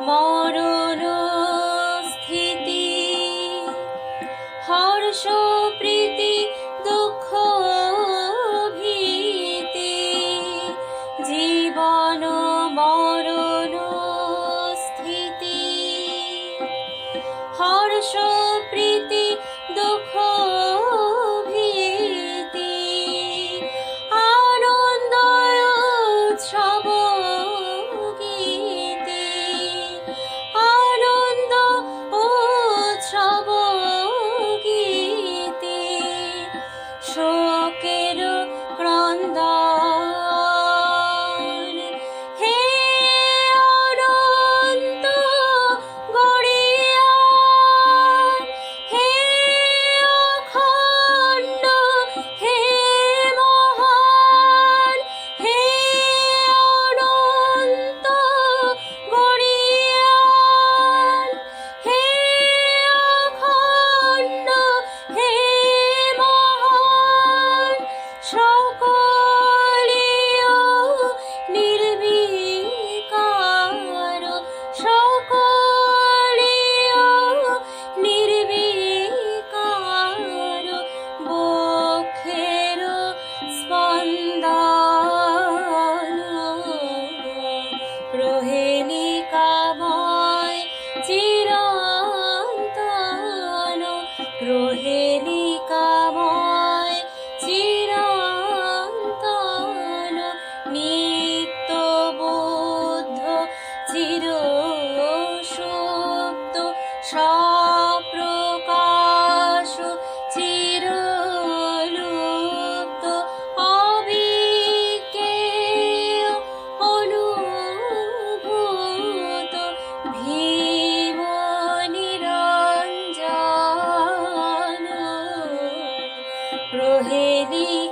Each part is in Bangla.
মরণ স্থিতি হর্ষ প্রীতি দুঃখ ভীতি জীবন মরণ স্থিতি হর্ষ প্রীতি দুঃখ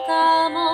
かも。